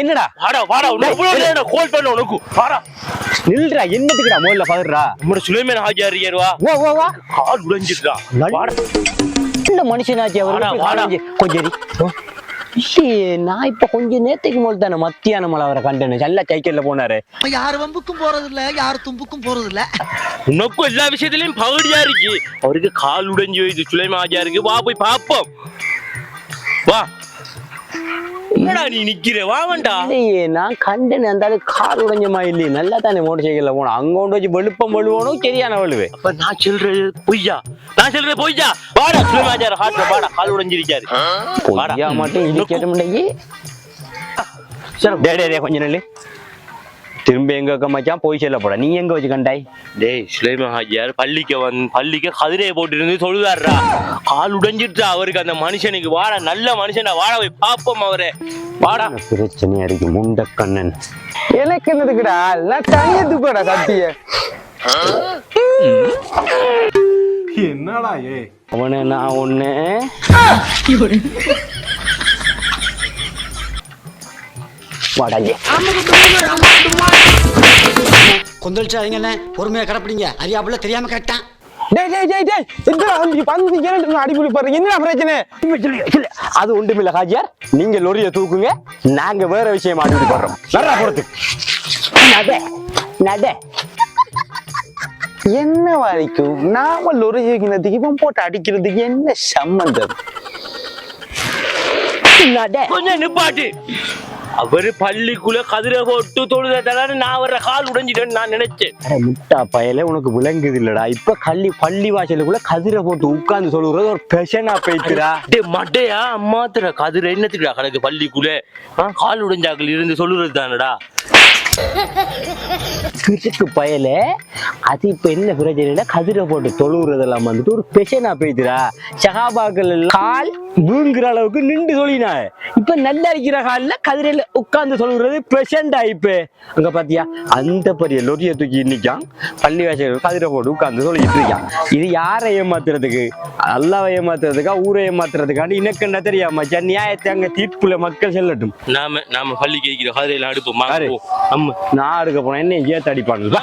என்னடா? வாடா வாடா உனக்கு எவ்வளவு நேரம் கோல் பண்ண உனக்கு. வாடா. நில்றா என்னத்துக்குடா முதல்ல பதறா? நம்மட சுலைமேன் ஹாஜியார் ஏறுவா வா வா வா. கால் உடைஞ்சிட்டா வாடா. நல்ல மனுஷனாச்சு வாடா, அவர்? வாடா. கொஞ்சம் நான் இப்ப கொஞ்ச நேரத்துக்கு முதல் தானே மத்தியானம் அவரை கண்டேன். நல்ல சைக்கிள்ல போனாரு. யார் வம்புக்கும் போறது இல்ல யார் தும்புக்கும் போறது இல்ல உனக்கும் எல்லா விஷயத்திலயும் பகுடியா இருக்கு. அவருக்கு கால் உடைஞ்சு சுலைமேன் ஹாஜியாருக்கு வா போய் பாப்போம் வா. என்னடா நீ நிக்கிற? வா வேண்டா. இல்லையே நான் கண்டேன் அந்த ஆளு கால் உடைஞ்ச மாதிரி இல்லையே. நல்லா தானே மோட்டர் சைக்கிள்ல போனோம் அங்க கொண்டு வச்சு வெளுப்பம் வெளுவனும் சரியான வெளுவு. அப்ப நான் சொல்றது பொய்யா? நான் சொல்றது பொய்யா? வாடா ஹாஜியார் ஹாட்ல வாடா கால் உடைஞ்சிருக்காரு. பொய்யா மட்டும் இது கேட்ட முடியே டே டே டே கொஞ்ச நாள் திரும்ப எங்க மச்சான் போய் செல்ல போட நீ எங்க வச்சு கண்டாய்? டேய் சுலைமான் ஹாஜியார் பள்ளிக்கு வந்து பள்ளிக்கு கதிரையை போட்டு இருந்து தொழுதாடுறா கால் உடைஞ்சிட்டா அவருக்கு. அந்த மனுஷனுக்கு வாடா நல்ல மனுஷனா வாடா போய் பாப்போம் அவரை. வாடா. பிரச்சனையா இருக்கு முண்ட கண்ணன். எனக்கு என்னதுக்குடா? நான் தனியத்துக்குடா கத்திய என்னடா ஏ? அவனை நான் ஒண்ணு வாடாங்க கொந்தளிச்சாதீங்கண்ணே. பொறுமையா கிடப்பிடிங்க. அறியாப்புல தெரியாம கேட்டான். டேய் டேய் டேய் டேய். எதுடா வந்து பந்து என்னடா பிரச்சனை? அது ஒன்றுமில்ல ஹாஜியார். நீங்க லொரிய தூக்குங்க. நாங்க வேற விஷயம் போடுறோம் நல்லா போறது நட நட. என்ன வரைக்கும்? நாம லொரி இவன் போட்டு அடிக்கிறதுக்கு என்ன சம்பந்தம்? நட. கொஞ்சம் நிப்பாட்டு. அவரு பள்ளிக்குள்ள கதிரை போட்டு தொழுதாரு நான் வர்ற கால் உடைஞ்சிட்டேன்னு நான் நினைச்சேன். முட்டா பயல உனக்கு விளங்குது இல்லடா இப்ப கள்ளி பள்ளி வாசலுக்குள்ள கதிரை போட்டு உட்கார்ந்து சொல்லுறது ஒரு பெஷனா போய்த்துடா டேய் மட்டையா அம்மாத்துற கதிரை. என்னத்துக்குடா கணக்கு பள்ளிக்குள்ள? கால் உடைஞ்சாக்கள் இருந்து சொல்லுறது தானடா? கிறுக்கு பயல அது இப்ப என்ன பிரச்சனைனா கதிரை போட்டு தொழுவுறதெல்லாம் வந்துட்டு ஒரு பெஷனா போய்த்துடா சகாபாக்கள் கால் வீங்குற அளவுக்கு நின்று சொல்லினா இப்ப நல்லா இருக்கிற கால்ல கதிரையில உட்கார்ந்து சொல்லுறது பெஷண்டா இப்ப. அங்க பாத்தியா? அந்த பெரிய லொரிய தூக்கி நிக்கான். பள்ளி வாசல் கதிரை போட்டு உட்கார்ந்து சொல்லிட்டு இருக்கான். இது யாரை ஏமாத்துறதுக்கு? அல்லாவை ஏமாத்துறதுக்கா ஊரை ஏமாத்துறதுக்காண்டி எனக்கு என்ன தெரியாம நியாயத்தை அங்க தீர்ப்புல மக்கள் செல்லட்டும். நாம நாம பள்ளிக்கு வைக்கிற கதிரையில அடுப்போம் நான் எடுக்க போனேன் என்ன ஏத்து அடிப்பானுங்களா